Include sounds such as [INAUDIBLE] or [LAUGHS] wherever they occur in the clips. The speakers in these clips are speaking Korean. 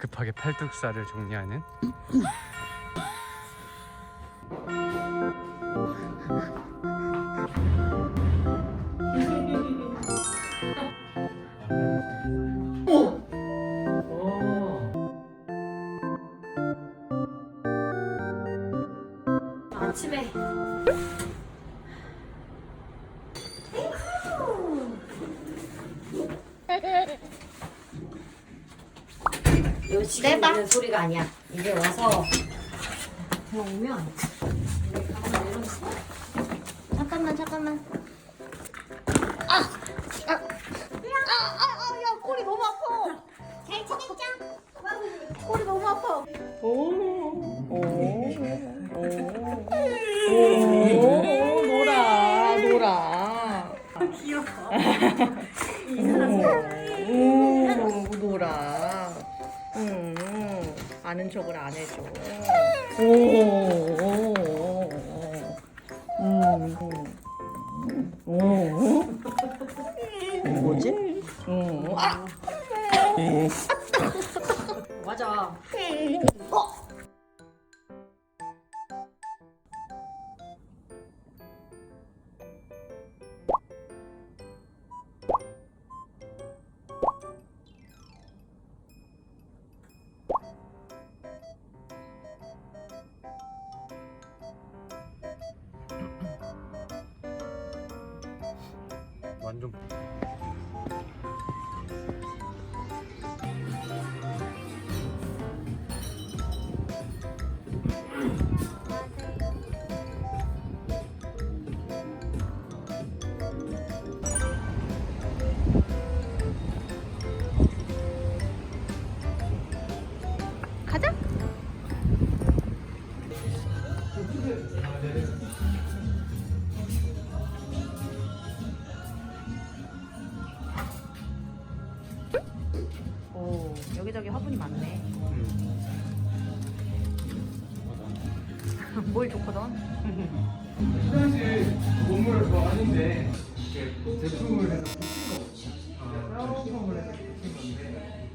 급하게 팔뚝살을 정리하는 [LAUGHS] 이거 지금 내봐. 있는 소리가 아니야. 이게 와서 들어오면 잠깐만 잠깐만 아! 아! 아! 아! 아! 야 꼬리 너무 아파 잘 지냈죠? 꼬리 너무 아파 오, 놀아, 놀아. 귀여워. 오, 놀아. 음, 아는 척을 안 해줘. 오, 오, 오, 음, 오, 오. 뭐지? 음, 아, 맞아. 완전 사실 건물을 좋아하는데 이렇게 제품을 해서 다운펌을 해서 붙인 건데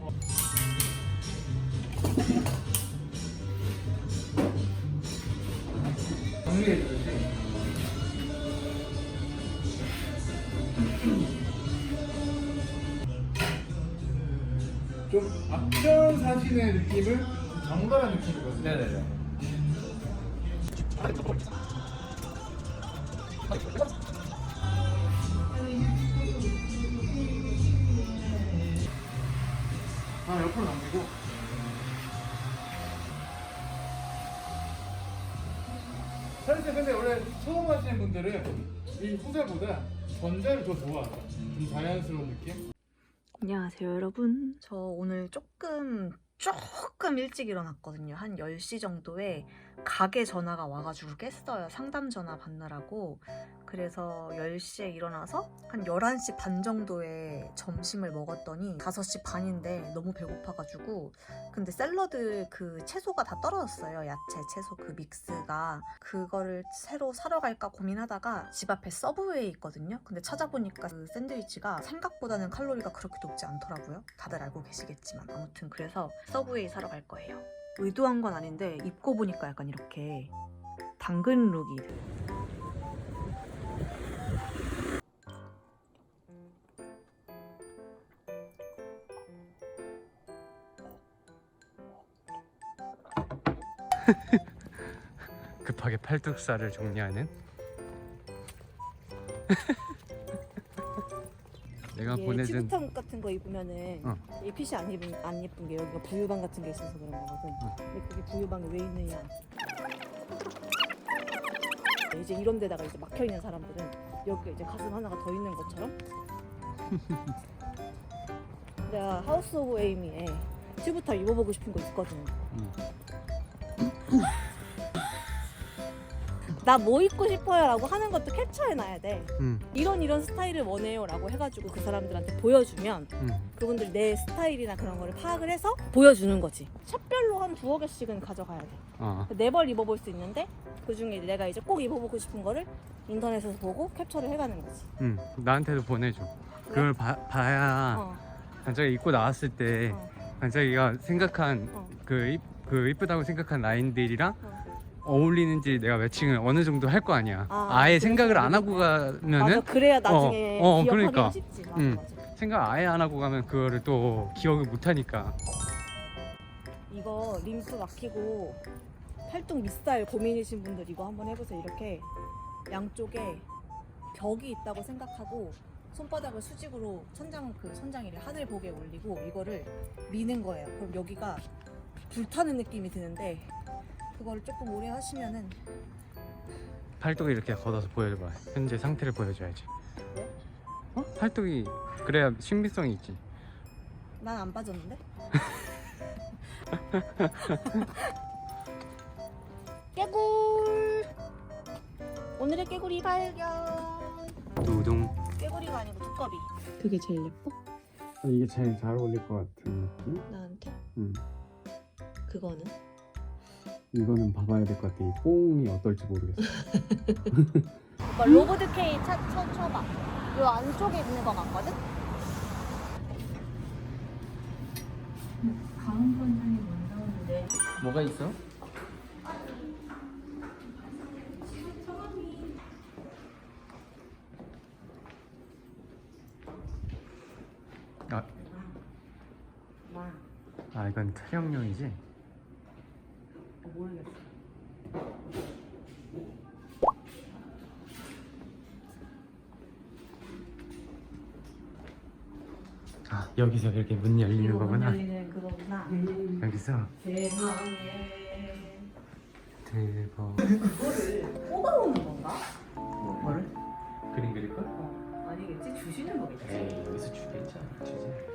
정리해줘야지 좀 앞전 사진의 느낌을 정갈한 느낌이거든요 네네네 아 옆으로 넘기고 사실 근데 원래 처음 하시는 분들은 이 후자보다 전자를 더 좋아하죠 좀 자연스러운 느낌? 안녕하세요 여러분 저 오늘 조금 조금 일찍 일어났거든요. 한 10시 정도에 가게 전화가 와가지고 깼어요. 상담 전화 받느라고. 그래서 10시에 일어나서 한 11시 반 정도에 점심을 먹었더니 5시 반인데 너무 배고파가지고. 근데 샐러드 그 채소가 다 떨어졌어요. 야채 채소 그 믹스가. 그거를 새로 사러 갈까 고민하다가 집 앞에 서브웨이 있거든요. 근데 찾아보니까 그 샌드위치가 생각보다는 칼로리가 그렇게 높지 않더라고요. 다들 알고 계시겠지만. 아무튼 그래서 서브웨이 사러 갈 거예요. 의도한 건 아닌데 입고 보니까 약간 이렇게 당근 룩이 [LAUGHS] 급하게 팔뚝살을 정리하는? [LAUGHS] 내가 보내준 치부탄 같은 거 입으면은 어. 이 핏이 안 예쁜 안 예쁜 게 여기가 부유방 같은 게 있어서 그런 거거든. 근데 그게 부유방에 왜 있느냐? 이제 이런 데다가 이제 막혀 있는 사람들은 여기 이제 가슴 하나가 더 있는 것처럼. [LAUGHS] 내가 하우스 오브 에이미에 튜브탑 입어보고 싶은 거 있거든. 음. 나 뭐 입고 싶어요라고 하는 것도 캡처해놔야 돼. 음, 이런 이런 스타일을 원해요라고 해가지고 그 사람들한테 보여주면 음. 그분들 내 스타일이나 그런 거를 파악을 해서 보여주는 거지. 샵별로 한 두어 개씩은 가져가야 돼. 어. 네 벌 입어볼 수 있는데 그 중에 내가 이제 꼭 입어보고 싶은 거를 인터넷에서 보고 캡처를 해가는 거지. 음, 나한테도 보내줘. 그걸 봐, 봐야 어. 나중에 입고 나왔을 때 어. 자기가 생각한 어. 그, 이, 그 이쁘다고 생각한 라인들이랑 어. 어울리는지 내가 매칭을 어느 정도 할 거 아니야. 아, 아, 예 그래서 생각을 안 하고 맞아 가면은 그래야 나중에 어, 어, 기억하기가 그러니까. 쉽지 맞아 음. 맞아 생각 아예 안 하고 가면 그거를 또 기억을 못 하니까. 이거 림프 막히고 팔뚝 밑살 고민이신 분들 이거 한번 해보세요 이렇게 양쪽에 벽이 있다고 생각하고 손바닥을 수직으로 천장 그 천장이래 하늘 보게 올리고 이거를 미는 거예요 그럼 여기가 불타는 느낌이 드는데 그거를 조금 오래 하시면은 팔뚝을 이렇게 걷어서 보여줘봐. 현재 상태를 보여줘야지. 왜? 어? 팔뚝이 그래야 신비성이 있지. 난 안 빠졌는데? [LAUGHS] 깨굴 오늘의 깨구리 발견 노동. 깨구리가 아니고 두꺼비 그게 제일 예뻐? 이게 제일 잘 어울릴 것 같은 느낌? 나한테? 음. 그거는? 이거는 봐봐야 될 것 같아. 이 뽕이 어떨지 모르겠어. 오빠 로보드 K 차, 쳐, 쳐봐 요 안쪽에 있는 거 같거든? 강원 권장이 못 나오는데 뭐가 있어? 아, 아 이건 촬영용이지? 모르겠어. 아 여기서 이렇게 문 열리는 거구나. 열리는 그거구나. 여기서 세상에. 대박. 뽑아오는 건가? 뭐를? 그림 그릴 걸? 아니겠지? 주시는 거겠지? 에이 여기서 주겠지 주지.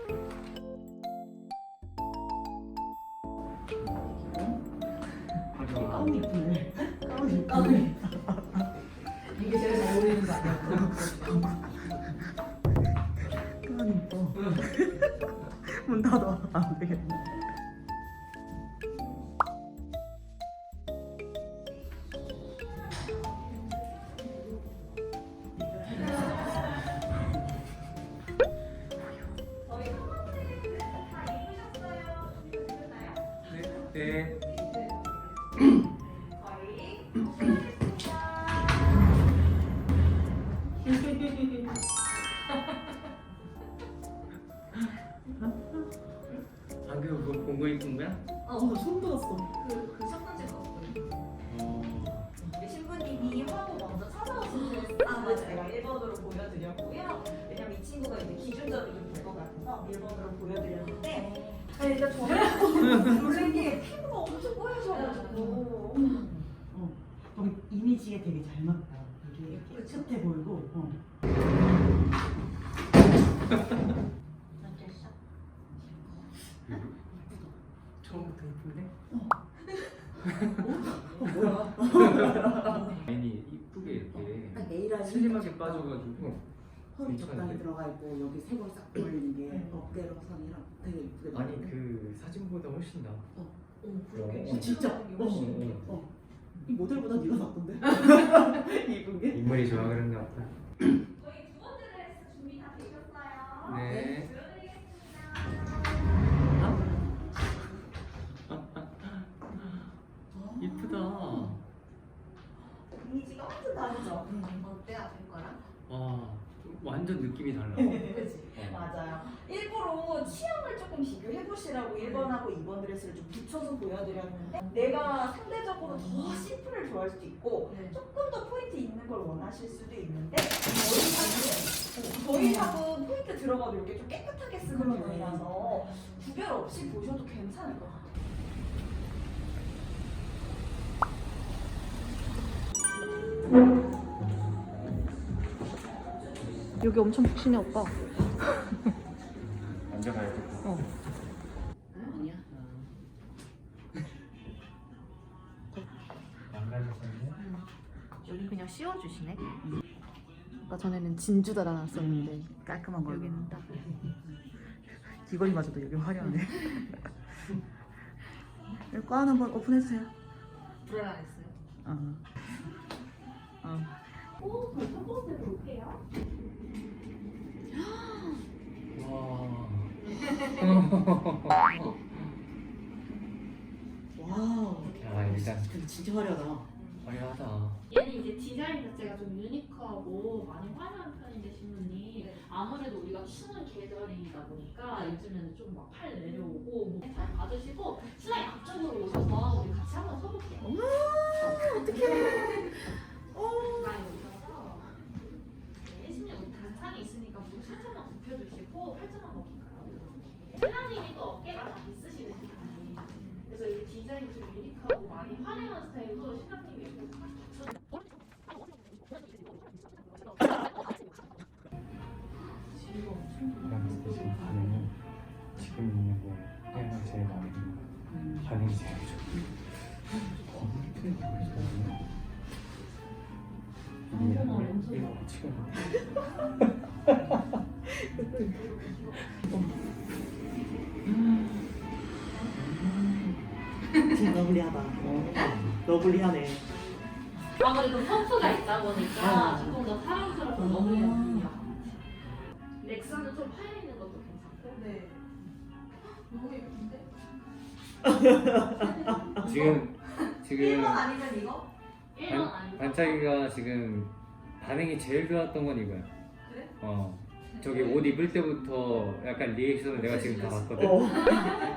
가운이 이쁘네. 가운이 가운이. 이게 제일 잘 어울리는 거 아니야? 가운이 이뻐. 문 닫아. 안 되겠네. 네. 될것 같아서 1번으로 보여드렸는데 아, 일단 저는 [LAUGHS] 놀란 게 피부가 엄청 뽀여져가지고 어, 거기 이미지에 되게 잘 맞다. 되게 그쵸? 끗해 보이고. 어. 처음부터 이쁜데? 어, 뭐야? [LAUGHS] 라인이 이쁘게 이렇게 딱 A라인 슬림하게 빠져가지고 허리 적당히 괜찮은데? 들어가 있고 여기 세골 싹 올리는 선이랑 되게 이쁘게 아니. 그 사진보다 훨씬 나. 어. 어, 진짜? 같은 게 훨씬 어, 예뻐. 어. 이 모델보다 네가 낫던데? [LAUGHS] 이쁜 게? 인물이 좋아 그런가 보다. 저희 두 번째 드레스 준비 다 되셨어요? 네. 완전 느낌이 달라. [LAUGHS] 그치? 어. 맞아요. 일부러 취향을 조금 비교해 보시라고 1번하고 2번 드레스를 좀 붙여서 보여드렸는데 내가 상대적으로 더 심플을 좋아할 수도 있고 조금 더 포인트 있는 걸 원하실 수도 있는데 저희 샵은 저희 샵은 포인트 들어가도 이렇게 좀 깨끗하게 쓰는 편이라서 구별 없이 보셔도 괜찮을 것 같아요. 여기 엄청 푹신해 오빠 [LAUGHS] 앉아가야 돼. 어. 아니야. 망가졌었네. 여기 그냥 씌워주시네 아까 전에는 진주 달아놨었는데 깔끔한 걸로. 여기는 딱 [LAUGHS] 귀걸이마저도 여기 화려하네. 여기 꽝 한번 오픈해주세요. 불안했어요. 어. 어. 진짜 화려하다. 화려하다. 얘는 이제 디자인 자체가 좀 유니크하고 많이 화려한 편인데 신문이 아무래도 우리가 추운 계절이다 보니까 요즘에는 좀 막 팔 내려오고 뭐잘 받으시고 신랑이 앞쪽으로 오셔서 우리 같이 한번 서볼게요. 어머, 어떡해. 많이 오셔서 네, 우리 단상이 있으니까 무릎 살짝만 굽혀주시고 팔짱만 먹힐까요? 신랑님이 또 어깨가 다 있으시거든요. 그래서 이 유니크하고 많이 딱 갖춰 그냥 지금 있는 거 그냥 제일 마음에 드는 거. 반응이 제일 좋아. 이거 지금 러블리하다. 러블리하네. 아무래도 펌프가 있다 보니까 아. 조금 더 사랑스럽고 너무 예쁘네요. 렉선은 좀 파여 있는 것도 괜찮고. 네. 너무 예쁜데? 지금 지금 아니면 이거? 1번 반, 아니고. 반짝이가 지금 반응이 제일 좋았던 건 이거야. 그래? 어. 저기 옷 입을 때부터 약간 리액션을 내가 지금 다 봤거든. 어.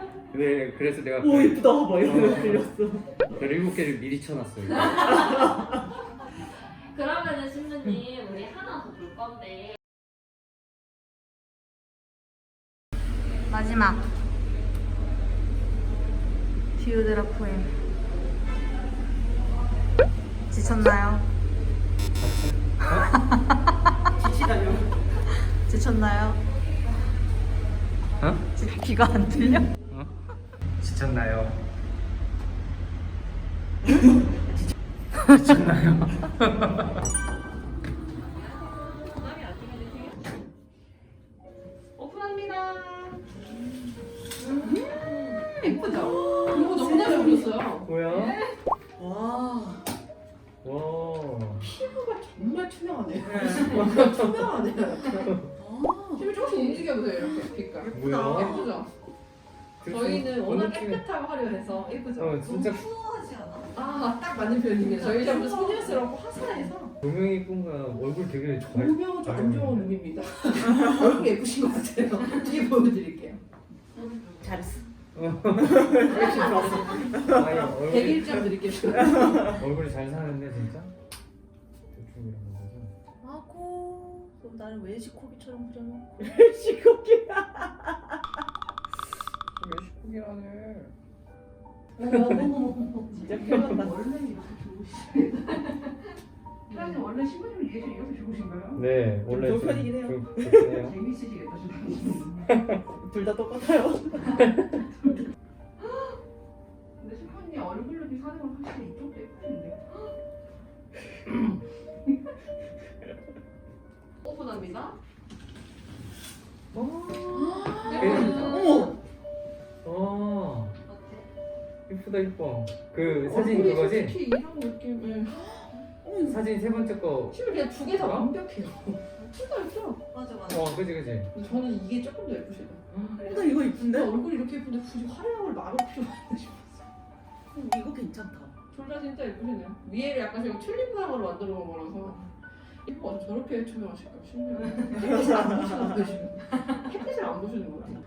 [LAUGHS] 네, 그래서 내가 오, 별, 이쁘다. 막 이러면서 들렸어. 별 일곱 개를 미리 쳐놨어. 이거. [LAUGHS] 그러면은 신부님 우리 하나 더 볼 건데 마지막 디오드라 포엠 지쳤나요? 지치다뇨. 지쳤나요? 어? 지금 [LAUGHS] 귀가 안 들려? 지쳤나요? 지쳤나요? 오픈합니다. 예쁘죠? 이거 너무 잘 어울렸어요. 뭐야? 와. 와. 피부가 정말 투명하네요. 네. 투명하네요. [LAUGHS] 아. 피부 조금씩 움직여보세요, 이렇게 빛깔. 뭐야? 예쁘죠? 저희는 워낙 깨끗하고 화려해서 예쁘죠? 어 진짜 추워하지 않아? 아, 딱 맞는 표현이네요. 저희 잡은 소녀스럽고 화사해서 조명이 거야. 얼굴 되게 좋아해. 보면 좀안 좋은 눈입니다. 얼굴 예쁘신 것 같아요. 뒤에 보여드릴게요. 잘했어. 역시 좋았어. 아니 얼굴이 101점 드릴게요. 얼굴이 잘 사는데 진짜. 대충 이런 거죠. 아고. 그럼 나는 웰시코기처럼 그려놓고. 왜 시국 이라네. 진짜 표현한다. 원래 이렇게 좋으시죠? 사장님 원래 신부님 리액션 이렇게 좋으신가요? 네 원래 좋은 편이긴 해요. 좀 좋긴 해요. 재미있으시겠다, 신부님. [LAUGHS] 둘 다 똑같아요. [LAUGHS] 이쁘다 이뻐. 그 사진 얼굴이 그거지? 솔직히 이런 느낌. 예. 어머. 사진 세 번째 거. 실은 그냥 두 개다 완벽해요. 진짜 예죠? 맞아 맞아. 어 그지 그지. 근데 저는 이게 조금 더 예쁘시다. 어, 나 이거 근데 이쁜데? 얼굴이 이렇게 예쁜데 굳이 화려한 걸 막을 필요가 있나 싶었어. 어, 이거 괜찮다. 둘다 진짜 예쁘시네요. 위에를 약간 제가 튤립상으로 만들어 놓은 거라서 이거 저렇게 투명하실까 신기해요. 햇빛을 안 보시는 햇빛을 안 보시는 거 같아요.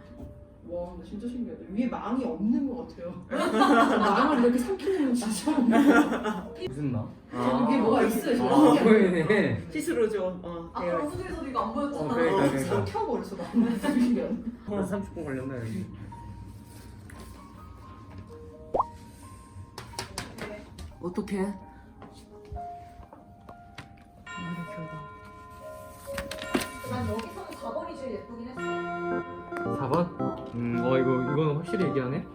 와 근데 진짜 신기하다. 위에 망이 없는 것 같아요. [LAUGHS] 망을 이렇게 삼키는 건 진짜 없는 무슨 나? 이게 뭐가 있어요. 진짜 아 신기하다. 보이네. 시스루죠. 어. 아까 되어 방송에서도 이거 안어 보였잖아. 그러니까 어, 그러니까. 삼켜버렸어 망을 삼키면. 한 30분 걸렸나 여기. 어떻게? 난 여기서는 4번이 제일 예쁘긴 했어. 4번? 음, 어, 이거, 이거는 확실히 얘기하네.